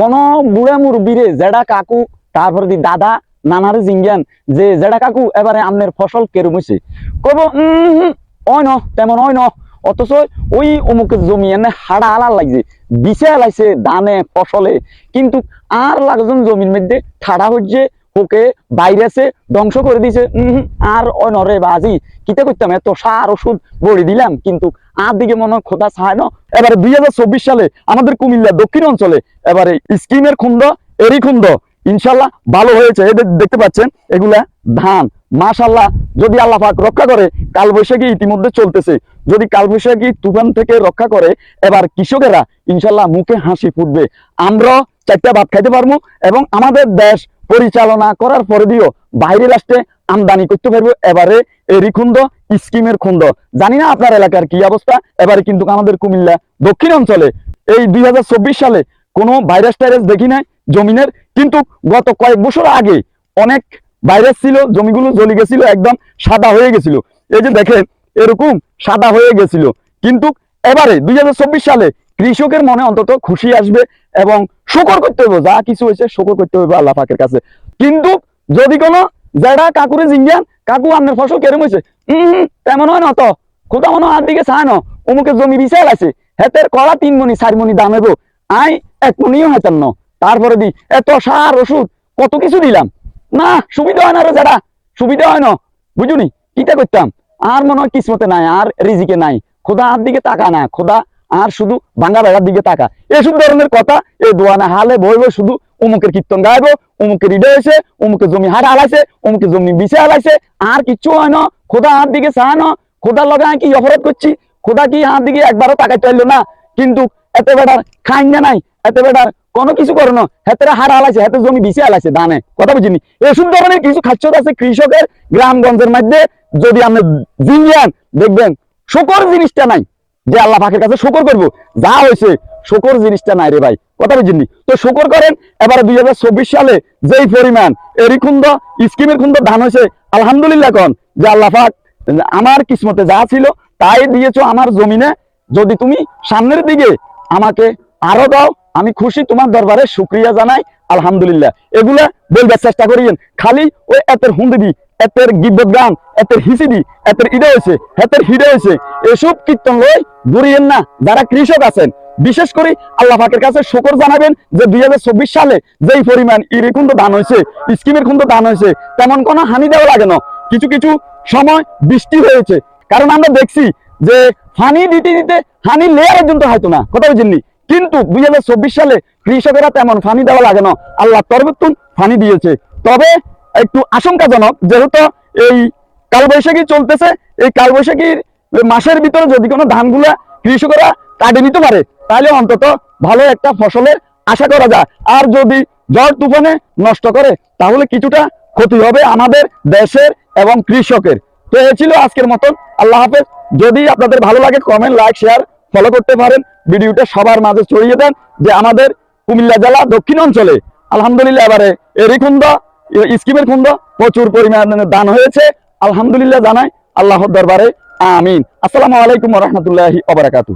কোন বুড়ে মুরব্বীরে জেডা কাকু, তারপর দি দাদা, নানার জিঙ্গান যে জেডা কাকু, এবারে আমনের ফসল কেরম কব ওই ন তেমন ওই ন অথচ ওই অমুক জমি এনে হাড়া আলার লাগছে, বিছে লাগছে দানে, ফসলে। কিন্তু আর লাগজন জমির মধ্যে ঠাড়া হচ্ছে হোকে বাইরেছে ধ্বংস করে দিছে। আর ওই নরে বাজি। কিতে করতাম? এত সার, ওষুধ বড়ি দিলাম, কিন্তু আর দিকে মনে হয় খোদা চায় না। এবারে দুই সালে আমাদের কুমিল্লা দক্ষিণ অঞ্চলে এবারে স্কিমের খুন্দ এরি খুন্দ ইনশাল্লাহ ভালো হয়েছে। এদের দেখতে পাচ্ছেন, এগুলা ধান। মাশাল্লাহ, যদি আল্লাহ পাক রক্ষা করে, কালবৈশাখী ইতিমধ্যে চলতেছে। যদি কালবৈশাখী তুফান থেকে রক্ষা করে, এবার কৃষকেরা ইনশাল্লাহ মুখে হাসি ফুটবে। আমরা চারটা ভাত খাইতে পারব এবং আমাদের দেশ পরিচালনা করার পরে দিও বাইরে রাষ্ট্রে আমদানি করতে পারব। এবারে এরই খুন্দ স্কিমের খুন্দ জানি না আপনার এলাকার কি অবস্থা। এবারে কিন্তু আমাদের কুমিল্লা দক্ষিণ অঞ্চলে এই দুই হাজার চব্বিশ সালে কোনো ভাইরাস টাইরাস দেখি নাই জমিনের। কিন্তু গত কয়েক বছর আগে অনেক ভাইরাস ছিল, জমিগুলো জ্বলে গেছিল, একদম সাদা হয়ে গেছিল। এই যে দেখেন, এরকম সাদা হয়ে গেছিল। কিন্তু এবারে দুই হাজার চব্বিশ সালে কৃষকের মনে অন্তত খুশি আসবে এবং শুকর করতে হবে যা কিছু হয়েছে শুকর করতে হবে আল্লাহ পাকের কাছে। কিন্তু যদি কোনো জেডা কাকুরে জিঙ্গান কাকু আপনার ফসল কেরম হয়েছে উম তেমন হয় না তো। খোদা মনে আর দিকে চায় না অমুকে জমি বিশাল আছে, হেতের কড়া তিন মনি চার মনি দাম হব আই এক মনিও হেতেন ন। তারপরে দি, এত সার, ওষুধ, কত কিছু দিলাম। না, সুবিধা হয় না রে যারা সুবিধা হয় না। বুঝুনি, কিটা করতাম? আর মনে হয় কিসমতে নাই, আর রিজিকে নাই। খোদা আর দিকে তাকা না, খোদা আর শুধু ভাঙ্গা বেড়ার দিকে তাকা এসব ধরনের কথা এই দোয়ানা হালে বই বই শুধু অমুকের কীর্তন গাইব অমুকের হৃদয় হয়েছে অমুকের জমি হাড় হালাইছে অমুকের জমি বিছে হালাইছে আর কিচ্ছু হয় না। খোদা হাত দিকে চায় না। খোদার লগে কি অপরাধ করছি? খোদা কি হাত দিকে একবারও টাকা চাইলো না? কিন্তু এত বেটার খাইন না নাই, এত বেটার কোনো কিছু করে না। হেতেরা হার হালাইছে হেতে জমি বিছে হালাইছে দানে। কথা বুঝিনি? এসব ধরনের কিছু খাচ্ছ আছে কৃষকের গ্রামগঞ্জের মধ্যে। যদি আপনি জিনিয়ান দেখবেন, শুকর জিনিসটা নাই। যে আল্লাহ পাকের কাছে শুকর করব। যা হয়েছে, শুকর জিনিসটা নাই রে ভাই। কথা বুঝিনি তো শুকর করেন, এবারে দুই সালে যেই পরিমাণ এরি খুন্দ, স্কিমের খুন্দ ধান হয়েছে, আলহামদুলিল্লাহ কন, যে আল্লাহ পাক আমার কিসমতে যা ছিল, তাই দিয়েছ আমার জমিনে। যদি তুমি সামনের দিকে আমাকে আরও দাও, আমি খুশি, তোমার দরবারে শুক্রিয়া জানাই। আলহামদুলিল্লাহ। এগুলা বলবার চেষ্টা করিয়েন। খালি ওই এতের হুন্দিবি এতের গিব্বত গান, এতের হিসিবি এতের ইডে হয়েছে হেতের হিডে হয়েছে এসব কীর্তন লই ঘুরিয়েন না। যারা কৃষক আছেন, বিশেষ করে আল্লাহ পাকের কাছে শকর জানাবেন যে দুই হাজার চব্বিশ সালে যেই পরিমাণ ইরিকুন্দ দান হয়েছে স্কিমের কুন্দ দান হয়েছে তেমন কোনো হানি দেওয়া লাগে না। কিছু কিছু সময় বৃষ্টি হয়েছে। কারণ আমরা দেখছি যে হানি দিতে দিতে হানি লেয়ার পর্যন্ত হয়তো না। কথা বুঝেননি? কিন্তু দুই হাজার চব্বিশ সালে কৃষকেরা তেমন ফানি দেওয়া লাগে না। আল্লাহ তরবতুন ফানি দিয়েছে। তবে একটু আশঙ্কাজনক, যেহেতু এই কালবৈশাখী চলতেছে, এই কালবৈশাখীর মাসের ভিতরে যদি কোনো ধানগুলা কৃষকরা কাটে নিতে পারে, তাহলে অন্তত ভালো একটা ফসলের আশা করা যায়। আর যদি ঝড় তুফানে নষ্ট করে, তাহলে কিছুটা ক্ষতি হবে আমাদের দেশের এবং কৃষকের। তো এ ছিল আজকের মতন। আল্লাহ হাফেজ। যদি আপনাদের ভালো লাগে কমেন্ট লাইক শেয়ার ফলো করতে পারেন। ভিডিওটা সবার মাঝে ছড়িয়ে দেন যে আমাদের কুমিল্লা জেলা দক্ষিণ অঞ্চলে। আলহামদুলিল্লাহ এবারে এরই খুন্দ, স্কিমের খুন্দ, প্রচুর পরিমাণে দান হয়েছে। আলহামদুলিল্লাহ জানাই আল্লাহর দরবারে, আমিন। আসসালামু আলাইকুম রহমতুল্লাহি অবরাকাতু